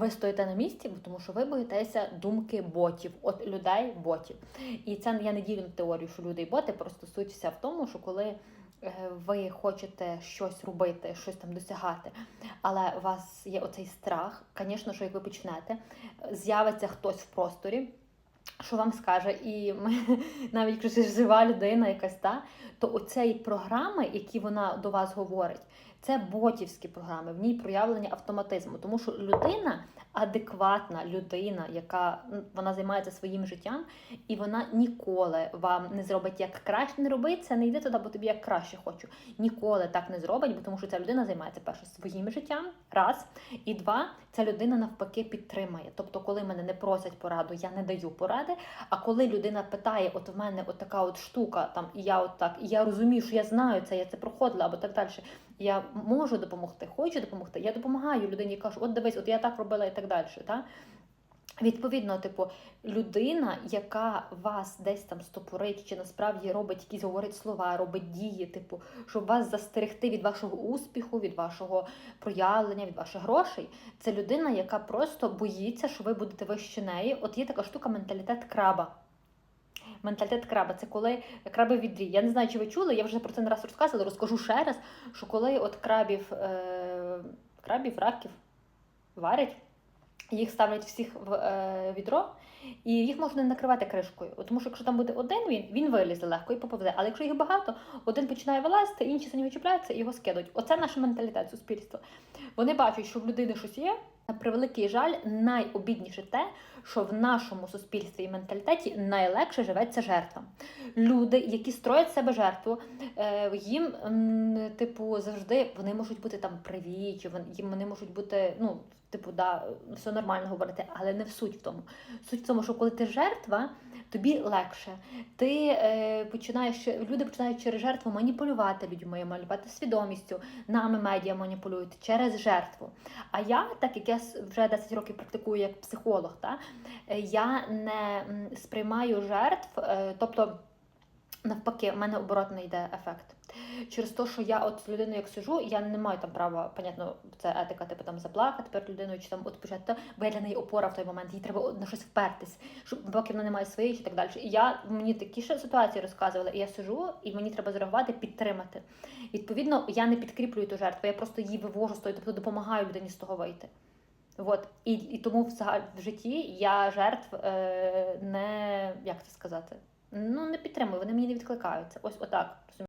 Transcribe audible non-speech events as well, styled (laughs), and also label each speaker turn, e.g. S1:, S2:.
S1: ви стоїте на місці, тому що ви боїтеся думки ботів, от людей ботів. І це я не ділю теорію, що люди і боти, просто суть в тому, що коли е, ви хочете щось робити, щось там досягати, але у вас є оцей страх, звісно, що як ви почнете, з'явиться хтось в просторі. Що вам скаже, і ми (laughs) навіть якщо жива людина, якась та, то оцеї програми, які вона до вас говорить, це ботівські програми, в ній проявлення автоматизму. Тому що людина, адекватна людина, яка вона займається своїм життям, і вона ніколи вам не зробить як краще. Не роби це, не йди туди, бо тобі як краще хочу. Ніколи так не зробить, бо тому що ця людина займається перше своїм життям, раз. І два, ця людина навпаки підтримає. Тобто, коли мене не просять пораду, я не даю поради. А коли людина питає, от в мене от така от штука, там і я от так, і я розумію, що я знаю це, я це проходила або так далі. Я можу допомогти, хочу допомогти. Я допомагаю людині, кажу, от дивись, от я так робила і так далі. Та? Відповідно, типу, людина, яка вас десь там стопорить, чи насправді робить якісь говорить слова, робить дії, типу, щоб вас застерегти від вашого успіху, від вашого проявлення, від ваших грошей, це людина, яка просто боїться, що ви будете вище неї. От є така штука менталітет краба. Менталітет краба це коли краби відрі. Я не знаю, чи ви чули, я вже про це не раз розказувала, розкажу ще раз, що коли от крабів, е, крабів, раків варять, їх ставлять всіх в е, відро, і їх можна не накривати кришкою. Тому що якщо там буде один він, він вилізе легко і поповзе. Але якщо їх багато, один починає вилазити, інші за нього чіпляються і його скидують. Оце наш менталітет суспільства. Вони бачать, що в людини щось є. На превеликий жаль, найобідніше те, що в нашому суспільстві і менталітеті найлегше живеться жертва. Люди, які строять себе жертву, е, їм, типу, завжди вони можуть бути там привіті, вони можуть бути, ну, типу, да, все нормально говорити, але не в суть в тому. Суть в тому, що коли ти жертва, тобі легше. Ти е, починаєш, люди починають через жертву маніпулювати людьми, маніпулювати свідомістю, нами медіа маніпулюють через жертву. А я, так як я вже 10 років практикую як психолог, та, е, я не сприймаю жертв, е, тобто. Навпаки, в мене оборотний йде ефект. Через те, що я от з людиною як сижу, я не маю там права, понятно, це етика, типу там заплакати перед людиною, чи там от почати, бо я для неї опора в той момент, їй треба на щось впертись, щоб поки вона не має своєї чи так далі. І я мені такі ще ситуації розказували, і я сижу, і мені треба зреагувати, підтримати. Відповідно, я не підкріплюю ту жертву, я просто її вивожу з тої, тобто допомагаю людині з того вийти. От. І, і тому в, житті я жертв е, не як це сказати, ну не підтримую, вони мені не відкликаються. Ось отак.